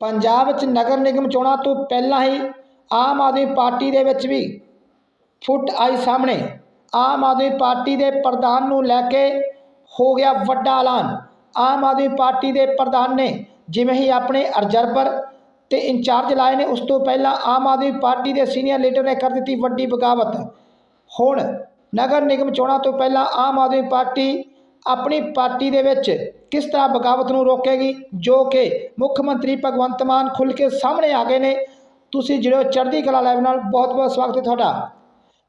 ਪੰਜਾਬ ਵਿੱਚ ਨਗਰ ਨਿਗਮ ਚੋਣਾਂ ਤੋਂ ਪਹਿਲਾਂ ਹੀ ਆਮ ਆਦਮੀ ਪਾਰਟੀ ਦੇ ਵਿੱਚ ਵੀ ਫੁੱਟ ਆਈ ਸਾਹਮਣੇ। ਆਮ ਆਦਮੀ ਪਾਰਟੀ ਦੇ ਪ੍ਰਧਾਨ ਨੂੰ ਲੈ ਕੇ ਹੋ ਗਿਆ ਵੱਡਾ ਐਲਾਨ। ਆਮ ਆਦਮੀ ਪਾਰਟੀ ਦੇ ਪ੍ਰਧਾਨ ਨੇ ਜਿਵੇਂ ਹੀ ਆਪਣੇ ਅਬਜ਼ਰਵਰ ਤੇ ਇੰਚਾਰਜ ਲਾਏ ਨੇ, ਉਸ ਤੋਂ ਪਹਿਲਾਂ ਆਮ ਆਦਮੀ ਪਾਰਟੀ ਦੇ ਸੀਨੀਅਰ ਲੀਡਰ ਨੇ ਕਰ ਦਿੱਤੀ ਵੱਡੀ ਬਗਾਵਤ। ਹੁਣ ਨਗਰ ਨਿਗਮ ਚੋਣਾਂ ਤੋਂ ਪਹਿਲਾਂ ਆਮ ਆਦਮੀ ਪਾਰਟੀ ਆਪਣੀ ਪਾਰਟੀ ਦੇ ਵਿੱਚ ਕਿਸ ਤਰ੍ਹਾਂ ਬਗਾਵਤ ਨੂੰ ਰੋਕੇਗੀ, ਜੋ ਕਿ ਮੁੱਖ ਮੰਤਰੀ ਭਗਵੰਤ ਮਾਨ ਖੁੱਲ੍ਹ ਕੇ ਸਾਹਮਣੇ ਆ ਗਏ ਨੇ। ਤੁਸੀਂ ਜਿਹੜੇ ਚੜ੍ਹਦੀ ਕਲਾ ਲਾਈਵ ਨਾਲ ਬਹੁਤ ਬਹੁਤ ਸਵਾਗਤ ਹੈ ਤੁਹਾਡਾ।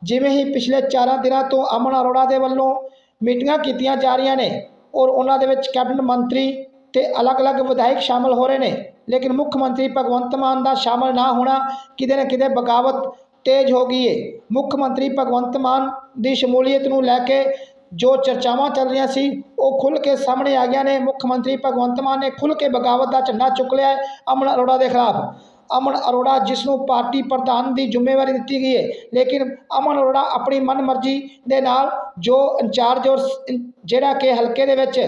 ਜਿਵੇਂ ਹੀ ਪਿਛਲੇ 4 ਦਿਨਾਂ ਤੋਂ ਅਮਨ ਅਰੋੜਾ ਦੇ ਵੱਲੋਂ ਮੀਟਿੰਗਾਂ ਕੀਤੀਆਂ ਜਾ ਰਹੀਆਂ ਨੇ ਔਰ ਉਹਨਾਂ ਦੇ ਵਿੱਚ ਕੈਬਨਿਟ ਮੰਤਰੀ ਤੇ ਅਲੱਗ-ਅਲੱਗ ਵਿਧਾਇਕ ਸ਼ਾਮਲ ਹੋ ਰਹੇ ਨੇ, ਲੇਕਿਨ ਮੁੱਖ ਮੰਤਰੀ ਭਗਵੰਤ ਮਾਨ ਦਾ ਸ਼ਾਮਲ ਨਾ ਹੋਣਾ ਕਿਤੇ ਨਾ ਕਿਤੇ ਬਗਾਵਤ ਤੇਜ਼ ਹੋ ਗਈ ਏ। ਮੁੱਖ ਮੰਤਰੀ ਭਗਵੰਤ ਮਾਨ ਦੀ ਸ਼ਮੂਲੀਅਤ ਨੂੰ ਲੈ ਕੇ ਜੋ ਚਰਚਾਵਾਂ ਚੱਲ ਰਹੀਆਂ ਸੀ, ਉਹ ਖੁੱਲ੍ਹ ਕੇ ਸਾਹਮਣੇ ਆ ਗਈਆਂ ਨੇ। ਮੁੱਖ ਮੰਤਰੀ ਭਗਵੰਤ ਮਾਨ ਨੇ ਖੁੱਲ੍ਹ ਕੇ ਬਗਾਵਤ ਦਾ ਝੰਡਾ ਚੁੱਕ ਲਿਆ ਹੈ ਅਮਨ ਅਰੋੜਾ ਦੇ ਖਿਲਾਫ। ਅਮਨ ਅਰੋੜਾ ਜਿਸ ਨੂੰ ਪਾਰਟੀ ਪ੍ਰਧਾਨ ਦੀ ਜ਼ਿੰਮੇਵਾਰੀ ਦਿੱਤੀ ਗਈ ਹੈ, ਲੇਕਿਨ ਅਮਨ ਅਰੋੜਾ ਆਪਣੀ ਮਨਮਰਜ਼ੀ ਦੇ ਨਾਲ ਜੋ ਇੰਚਾਰਜ ਔਰ ਜਿਹੜਾ ਕਿ ਹਲਕੇ ਦੇ ਵਿੱਚ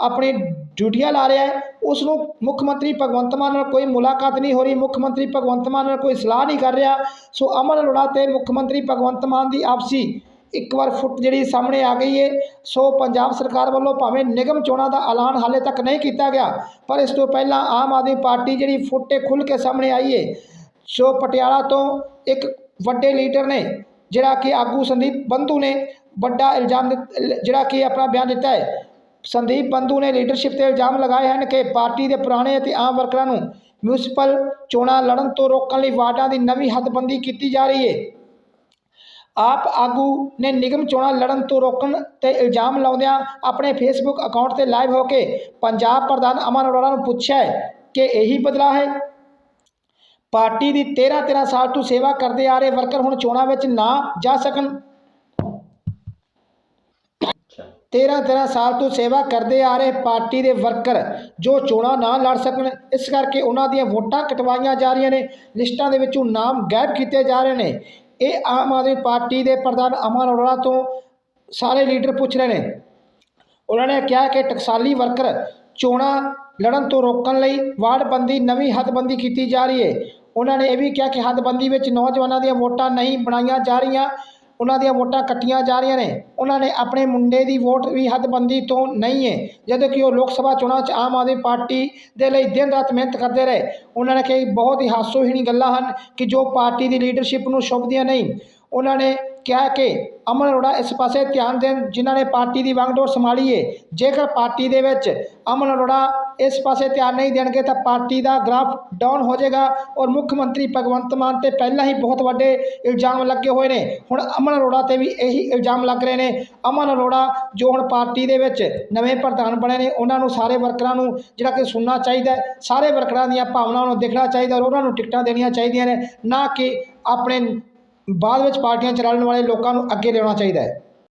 ਆਪਣੀ ਡਿਊਟੀਆਂ ਲਾ ਰਿਹਾ ਹੈ ਉਸ ਨੂੰ ਮੁੱਖ ਮੰਤਰੀ ਭਗਵੰਤ ਮਾਨ ਨਾਲ ਕੋਈ ਮੁਲਾਕਾਤ ਨਹੀਂ ਹੋ ਰਹੀ। ਮੁੱਖ ਮੰਤਰੀ ਭਗਵੰਤ ਮਾਨ ਨਾਲ ਕੋਈ ਸਲਾਹ ਨਹੀਂ ਕਰ ਰਿਹਾ। ਸੋ ਅਮਨ ਅਰੋੜਾ ਤੇ ਮੁੱਖ ਮੰਤਰੀ ਭਗਵੰਤ ਮਾਨ ਦੀ ਆਪਸੀ ਇੱਕ ਵਾਰ ਫੁੱਟ ਜਿਹੜੀ ਸਾਹਮਣੇ ਆ ਗਈ ਹੈ ਸੋ ਪੰਜਾਬ ਸਰਕਾਰ ਵੱਲੋਂ ਭਾਵੇਂ ਨਿਗਮ ਚੋਣਾਂ ਦਾ ਐਲਾਨ ਹਾਲੇ ਤੱਕ ਨਹੀਂ ਕੀਤਾ ਗਿਆ, ਪਰ ਇਸ ਤੋਂ ਪਹਿਲਾਂ ਆਮ ਆਦਮੀ ਪਾਰਟੀ ਜਿਹੜੀ ਫੁੱਟੇ ਖੁੱਲ੍ਹ ਕੇ ਸਾਹਮਣੇ ਆਈ ਹੈ ਸੋ ਪਟਿਆਲਾ ਤੋਂ ਇੱਕ ਵੱਡੇ ਲੀਡਰ ਨੇ, ਜਿਹੜਾ ਕਿ ਆਗੂ ਸੰਦੀਪ ਬੰਧੂ ਨੇ ਵੱਡਾ ਇਲਜ਼ਾਮ ਜਿਹੜਾ ਕਿ ਆਪਣਾ ਬਿਆਨ ਦਿੱਤਾ ਹੈ ਸੰਦੀਪ ਬੰਧੂ ਨੇ ਲੀਡਰਸ਼ਿਪ ਤੇ ਇਲਜ਼ਾਮ ਲਗਾਏ ਹਨ ਕਿ ਪਾਰਟੀ ਦੇ ਪੁਰਾਣੇ ਅਤੇ ਆਮ ਵਰਕਰਾਂ ਨੂੰ ਮਿਊਨਿਸਪਲ ਚੋਣਾਂ ਲੜਨ ਤੋਂ ਰੋਕਣ ਲਈ ਵਾਰਡਾਂ ਦੀ ਨਵੀਂ ਹੱਦਬੰਦੀ ਕੀਤੀ ਜਾ ਰਹੀ ਹੈ ਆਪ ਆਗੂ ਨੇ ਨਿਗਮ ਚੋਣਾਂ ਲੜਨ ਤੋਂ ਰੋਕਣ ਤੇ ਇਲਜ਼ਾਮ ਲਾਉਂਦਿਆਂ ਆਪਣੇ ਫੇਸਬੁੱਕ ਅਕਾਊਂਟ ਤੇ ਲਾਈਵ ਹੋ ਕੇ ਪੰਜਾਬ ਪ੍ਰਧਾਨ ਅਮਨ ਅਰੋੜਾ ਨੂੰ ਪੁੱਛਿਆ ਕਿ ਇਹੀ ਬਦਲਾਅ ਹੈ। ਪਾਰਟੀ ਦੀ 13 13 ਸਾਲ ਤੋਂ ਸੇਵਾ ਕਰਦੇ ਆ ਰਹੇ ਵਰਕਰ ਹੁਣ ਚੋਣਾਂ ਵਿੱਚ ਨਾ ਜਾ ਸਕਣ। 13 13 ਸਾਲ ਤੋਂ ਸੇਵਾ ਕਰਦੇ ਆ ਰਹੇ ਪਾਰਟੀ ਦੇ ਵਰਕਰ ਜੋ ਚੋਣਾਂ ਨਾ ਲੜ ਸਕਣ ਇਸ ਕਰਕੇ ਉਹਨਾਂ ਦੀਆਂ ਵੋਟਾਂ ਕਟਵਾਈਆਂ ਜਾ ਰਹੀਆਂ ਨੇ। ਲਿਸਟਾਂ ਦੇ ਵਿੱਚੋਂ ਨਾਮ ਗਾਇਬ ਕੀਤੇ ਜਾ ਰਹੇ ਨੇ। ਇਹ ਆਮ ਆਦਮੀ ਪਾਰਟੀ ਦੇ ਪ੍ਰਧਾਨ ਅਮਨ ਅਰੋੜਾ ਤੋਂ ਸਾਰੇ ਲੀਡਰ ਪੁੱਛ ਰਹੇ ਨੇ। ਉਹਨਾਂ ਨੇ ਕਿਹਾ ਕਿ ਟਕਸਾਲੀ ਵਰਕਰ ਚੋਣਾਂ ਲੜਨ ਤੋਂ ਰੋਕਣ ਲਈ ਵਾਰਡਬੰਦੀ, ਨਵੀਂ ਹੱਦਬੰਦੀ ਕੀਤੀ ਜਾ ਰਹੀ ਹੈ। ਉਹਨਾਂ ਨੇ ਇਹ ਵੀ ਕਿਹਾ ਕਿ ਹੱਦਬੰਦੀ ਵਿੱਚ ਨੌਜਵਾਨਾਂ ਦੀਆਂ ਵੋਟਾਂ ਨਹੀਂ ਬਣਾਈਆਂ ਜਾ ਰਹੀਆਂ। ਉਹਨਾਂ ਦੀਆਂ ਵੋਟਾਂ ਕੱਟੀਆਂ ਜਾ ਰਹੀਆਂ ਨੇ। ਉਹਨਾਂ ਨੇ ਆਪਣੇ ਮੁੰਡੇ ਦੀ ਵੋਟ ਵੀ ਹੱਦਬੰਦੀ ਤੋਂ ਨਹੀਂ ਹੈ। ਜਦੋਂ ਕਿ ਉਹ ਲੋਕ ਸਭਾ ਚੋਣਾਂ 'ਚ ਆਮ ਆਦਮੀ ਪਾਰਟੀ ਦੇ ਲਈ ਦਿਨ ਰਾਤ ਮਿਹਨਤ ਕਰਦੇ ਰਹੇ। ਉਹਨਾਂ ਨੇ ਕਿ ਬਹੁਤ ਹੀ ਹਾਸੋਹੀਣੀ ਗੱਲਾਂ ਹਨ ਕਿ ਜੋ ਪਾਰਟੀ ਦੀ ਲੀਡਰਸ਼ਿਪ ਨੂੰ ਸ਼ੁਭਦੀਆਂ ਨਹੀਂ। ਉਹਨਾਂ ਨੇ ਕਿਹਾ ਕਿ ਅਮਨ ਅਰੋੜਾ ਇਸ ਪਾਸੇ ਧਿਆਨ ਦੇਣ ਜਿਨ੍ਹਾਂ ਨੇ ਪਾਰਟੀ ਦੀ ਵਾਂਗਡੋਰ ਸੰਭਾਲੀ ਏ। ਜੇਕਰ ਪਾਰਟੀ ਦੇ ਵਿੱਚ ਅਮਨ ਅਰੋੜਾ ਇਸ ਪਾਸੇ ਧਿਆਨ ਨਹੀਂ ਦੇਣਗੇ ਤਾਂ ਪਾਰਟੀ ਦਾ ਗ੍ਰਾਫ ਡਾਊਨ ਹੋ ਜਾਏਗਾ ਔਰ ਮੁੱਖ ਮੰਤਰੀ ਭਗਵੰਤ ਮਾਨ ਤੇ ਪਹਿਲਾਂ ਹੀ ਬਹੁਤ ਵੱਡੇ ਇਲਜ਼ਾਮ ਲੱਗੇ ਹੋਏ ਨੇ। ਹੁਣ ਅਮਨ ਅਰੋੜਾ ਤੇ ਵੀ ਇਹੀ ਇਲਜ਼ਾਮ ਲੱਗ ਰਹੇ ਨੇ। ਅਮਨ ਅਰੋੜਾ ਜੋ ਹੁਣ ਪਾਰਟੀ ਦੇ ਵਿੱਚ ਨਵੇਂ ਪ੍ਰਧਾਨ ਬਣੇ ਨੇ, ਉਹਨਾਂ ਨੂੰ ਸਾਰੇ ਵਰਕਰਾਂ ਨੂੰ ਜਿਹੜਾ ਕਿ ਸੁਣਨਾ ਚਾਹੀਦਾ ਸਾਰੇ ਵਰਕਰਾਂ ਦੀਆਂ ਭਾਵਨਾਵਾਂ ਨੂੰ ਦੇਖਣਾ ਚਾਹੀਦਾ ਔਰ ਉਹਨਾਂ ਨੂੰ ਟਿਕਟਾਂ ਦੇਣੀਆਂ ਚਾਹੀਦੀਆਂ ਨੇ, ਨਾ ਕਿ ਆਪਣੇ ਬਾਅਦ ਵਿੱਚ ਪਾਰਟੀਆਂ ਚਲਾਉਣ ਵਾਲੇ ਲੋਕਾਂ ਨੂੰ ਅੱਗੇ ਲਿਆਉਣਾ ਚਾਹੀਦਾ ਹੈ।